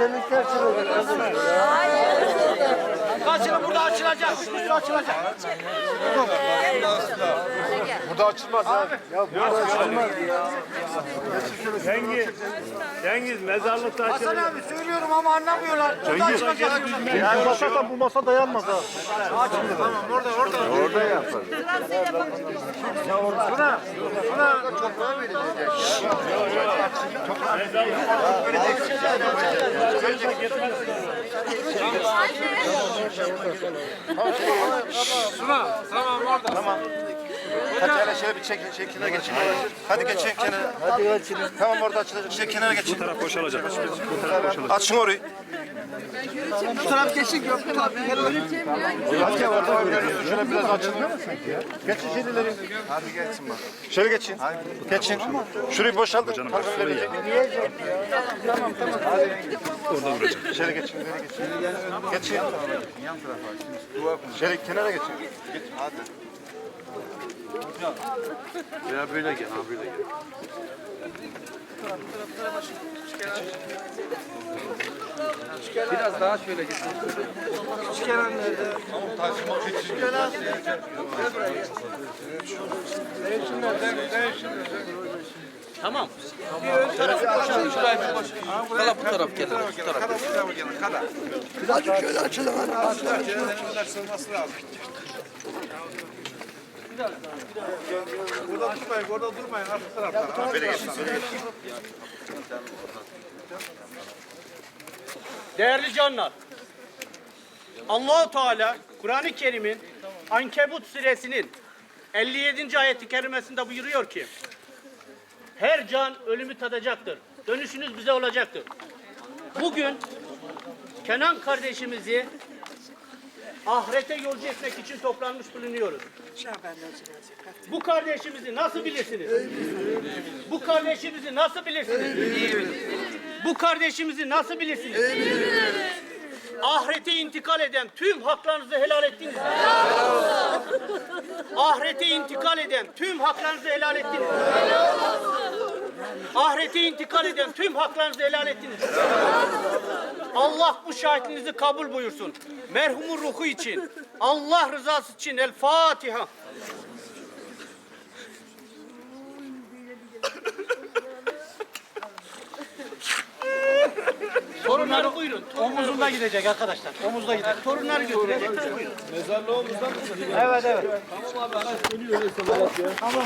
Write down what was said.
delikler açılacak. Kaçını burada açılacak. Burada açılacak. Burada açılmaz abi. Ya burada açılmaz. Cengiz, Cengiz mezarlıkta Hasan abi söylüyorum ama anlamıyorlar. Burada açılacak. Yani basarsan bu masa dayanmaz ha. Orada yapar. Buna, buna Suna, tamam. Hadi hele şöyle bir çekin, çekin, kenara geçin. Hadi geçin kenara. Hadi açın. Tamam orada açılacak. Şey kenara geçin. Bu taraf boşalacak. Açın orayı. bu taraf geçin Gökmen abi. Hadi orada görüyorsun. Şöyle biraz açın. Geçin şeyleri. Hadi geçsin bak. Şöyle geçin. Geçin. Şurayı boşaltın. Canım verecek. Tamam tamam. Orada duracak. Şöyle geçin. Şöyle geçin. Geçin. Şöyle kenara geçin. Geç. Hadi. Ya böyle gel, ha böyle gel. Biraz daha şöyle gitsin. Tamam. Bir ön tarafı boşalın. Şurayı bir boşalın. Kala bu taraf gelin. Bu taraf. Burada durmayın, orada durmayın. Arka taraftan. Değerli canlar, Allahu Teala Kur'an-ı Kerim'in Ankebut suresinin 57. ayeti kerimesinde buyuruyor ki her can ölümü tadacaktır. Dönüşünüz bize olacaktır. Bugün Kenan kardeşimizi ahirete yolcu etmek için toplanmış bulunuyoruz. Bu kardeşimizi nasıl bilirsiniz? Bu kardeşimizi nasıl bilirsiniz? Bu kardeşimizi nasıl bilirsiniz? Ahirete intikal eden tüm haklarınızı helal ettiniz. Ahirete intikal eden tüm haklarınızı helal ettiniz. Ahirete intikal eden tüm haklarınızı helal ettiniz. Allah bu şahitliğinizi kabul buyursun. Merhumun ruhu için, Allah rızası için El Fatiha. Torunları buyurun. Omuzunda gidecek arkadaşlar. Omuzda gidecek. Torunları götürecek. Buyurun. Evet evet.